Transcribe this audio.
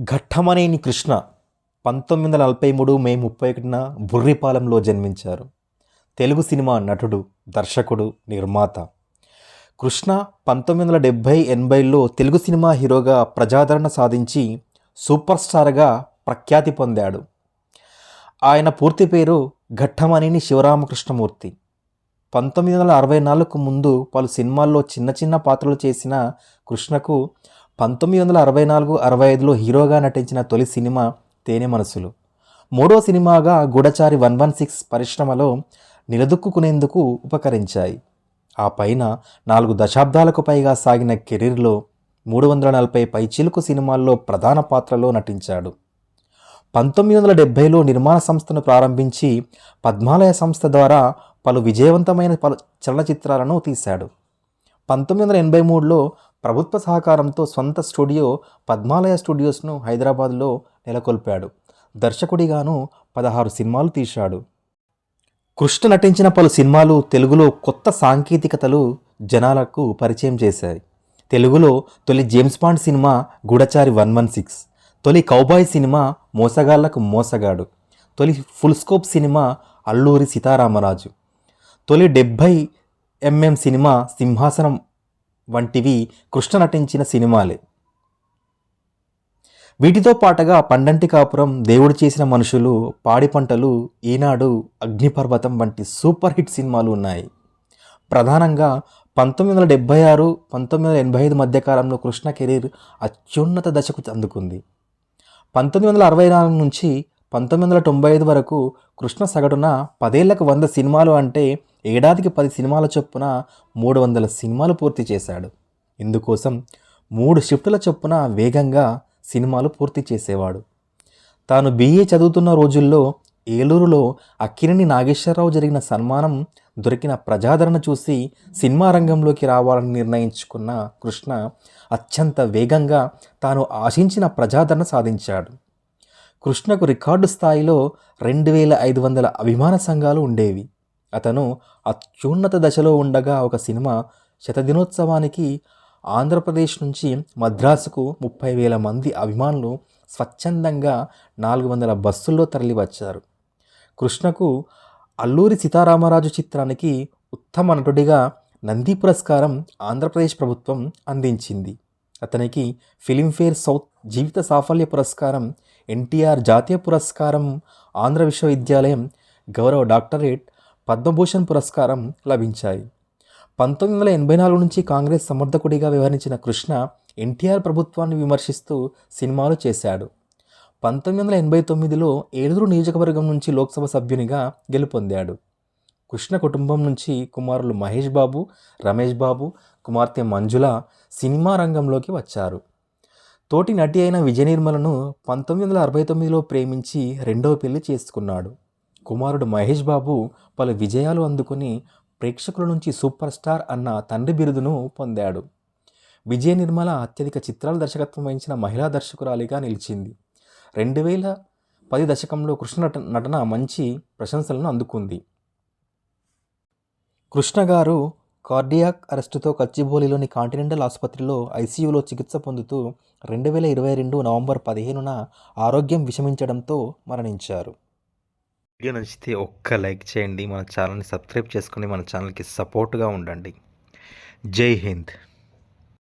ఘట్టమనేని కృష్ణ పంతొమ్మిది వందల నలభై మూడు మే ముప్పై ఒకటిన బుర్రిపాలెంలో జన్మించారు. తెలుగు సినిమా నటుడు దర్శకుడు నిర్మాత. కృష్ణ పంతొమ్మిది వందల డెబ్భై ఎనభైలో తెలుగు సినిమా హీరోగా ప్రజాదరణ సాధించి సూపర్ స్టార్గా ప్రఖ్యాతి పొందాడు. ఆయన పూర్తి పేరు ఘట్టమనేని శివరామకృష్ణమూర్తి. పంతొమ్మిది వందల అరవై నాలుగుకు ముందు పలు సినిమాల్లో చిన్న చిన్న పాత్రలు చేసిన కృష్ణకు పంతొమ్మిది వందల అరవై నాలుగు అరవై ఐదులో హీరోగా నటించిన తొలి సినిమా తేనె మనసులు. మూడో సినిమాగా గూఢచారి వన్ వన్ సిక్స్ పరిశ్రమలో నిలదొక్కుకునేందుకు ఉపకరించాయి. ఆ పైన నాలుగు దశాబ్దాలకు పైగా సాగిన కెరీర్లో మూడు వందల నలభై పైచిలుకు సినిమాల్లో ప్రధాన పాత్రలో నటించాడు. పంతొమ్మిది వందల డెబ్భైలో నిర్మాణ సంస్థను ప్రారంభించి పద్మాలయ సంస్థ ద్వారా పలు విజయవంతమైన పలు చలనచిత్రాలను తీశాడు. పంతొమ్మిది వందల ఎనభై మూడులో ప్రభుత్వ సహకారంతో సొంత స్టూడియో పద్మాలయ స్టూడియోస్ను హైదరాబాద్లో నెలకొల్పాడు. దర్శకుడిగాను పదహారు సినిమాలు తీశాడు. కృష్ణ నటించిన పలు సినిమాలు తెలుగులో కొత్త సాంకేతికతలు జనాలకు పరిచయం చేశాయి. తెలుగులో తొలి జేమ్స్ బాండ్ సినిమా గూఢచారి వన్ వన్ సిక్స్ తొలి కౌబాయ్ సినిమా మోసగాళ్ళకు మోసగాడు తొలి full scope cinema Alluri Sitaramaraju తొలి డెబ్భై ఎంఎం సినిమా సింహాసనం వంటివి కృష్ణ నటించిన సినిమాలే. వీటితో పాటుగా పండంటి కాపురం దేవుడు చేసిన మనుషులు పాడి పంటలు ఈనాడు అగ్నిపర్వతం వంటి సూపర్ హిట్ సినిమాలు ఉన్నాయి. ప్రధానంగా పంతొమ్మిది వందల డెబ్భై ఆరు పంతొమ్మిది వందల ఎనభై ఐదు మధ్యకాలంలో కృష్ణ కెరీర్ అత్యున్నత దశకు అందుకుంది. పంతొమ్మిది వందల అరవై నాలుగు నుంచి పంతొమ్మిది వందల తొంభై ఐదు వరకు కృష్ణ సగటున పదేళ్ళకు వంద సినిమాలు అంటే ఏడాదికి పది సినిమాల చొప్పున మూడు వందల సినిమాలు పూర్తి చేశాడు. ఇందుకోసం మూడు షిఫ్టుల చొప్పున వేగంగా సినిమాలు పూర్తి చేసేవాడు. తాను బీఏ చదువుతున్న రోజుల్లో ఏలూరులో అక్కినేని నాగేశ్వరరావు జరిగిన సన్మానం దొరికిన ప్రజాదరణ చూసి సినిమా రంగంలోకి రావాలని నిర్ణయించుకున్న కృష్ణ అత్యంత వేగంగా తాను ఆశించిన ప్రజాదరణ సాధించాడు. కృష్ణకు రికార్డు స్థాయిలో రెండు వేల ఐదు వందల అభిమాన సంఘాలు ఉండేవి. అతను అత్యున్నత దశలో ఉండగా ఒక సినిమా శతదినోత్సవానికి ఆంధ్రప్రదేశ్ నుంచి మద్రాసుకు ముప్పై వేల మంది అభిమానులు స్వచ్ఛందంగా నాలుగు వందల బస్సుల్లో తరలివచ్చారు. కృష్ణకు అల్లూరి సీతారామరాజు చిత్రానికి ఉత్తమ నటుడిగా నంది పురస్కారం ఆంధ్రప్రదేశ్ ప్రభుత్వం అందించింది. అతనికి ఫిలింఫేర్ సౌత్ జీవిత సాఫల్య పురస్కారం ఎన్టీఆర్ జాతీయ పురస్కారం ఆంధ్ర విశ్వవిద్యాలయం గౌరవ డాక్టరేట్ పద్మభూషణ్ పురస్కారం లభించాయి. పంతొమ్మిది వందల ఎనభై నాలుగు నుంచి కాంగ్రెస్ సమర్థకుడిగా వ్యవహరించిన కృష్ణ ఎన్టీఆర్ ప్రభుత్వాన్ని విమర్శిస్తూ సినిమాలు చేశాడు. పంతొమ్మిది వందల ఎనభై తొమ్మిదిలో ఏలూరు నియోజకవర్గం నుంచి లోక్సభ సభ్యునిగా గెలుపొందాడు. కృష్ణ కుటుంబం నుంచి కుమారులు మహేష్ బాబు రమేష్ బాబు కుమార్తె మంజుల సినిమా రంగంలోకి వచ్చారు. తోటి నటి అయిన విజయ నిర్మలను పంతొమ్మిది వందల అరవై తొమ్మిదిలో ప్రేమించి రెండవ పెళ్ళి చేసుకున్నాడు. కుమారుడు మహేష్ బాబు పలు విజయాలు అందుకుని ప్రేక్షకుల నుంచి సూపర్ స్టార్ అన్న తండ్రి బిరుదును పొందాడు. విజయ నిర్మల అత్యధిక చిత్రాల దర్శకత్వం వహించిన మహిళా దర్శకురాలిగా నిలిచింది. రెండు వేల పది దశకంలో కృష్ణ నట నటన మంచి ప్రశంసలను అందుకుంది. కృష్ణ గారు కార్డియాక్ అరెస్టుతో కచ్చిబోలిలోని కాంటినెంటల్ ఆసుపత్రిలో ఐసీయూలో చికిత్స పొందుతూ రెండు వేల ఇరవై రెండు నవంబర్ పదిహేనున ఆరోగ్యం విషమించడంతో మరణించారు. వీడియో నచ్చితే ఒక్క లైక్ చేయండి మన ఛానల్ని సబ్స్క్రైబ్ చేసుకుని మన ఛానల్కి సపోర్ట్గా ఉండండి. జై హింద్.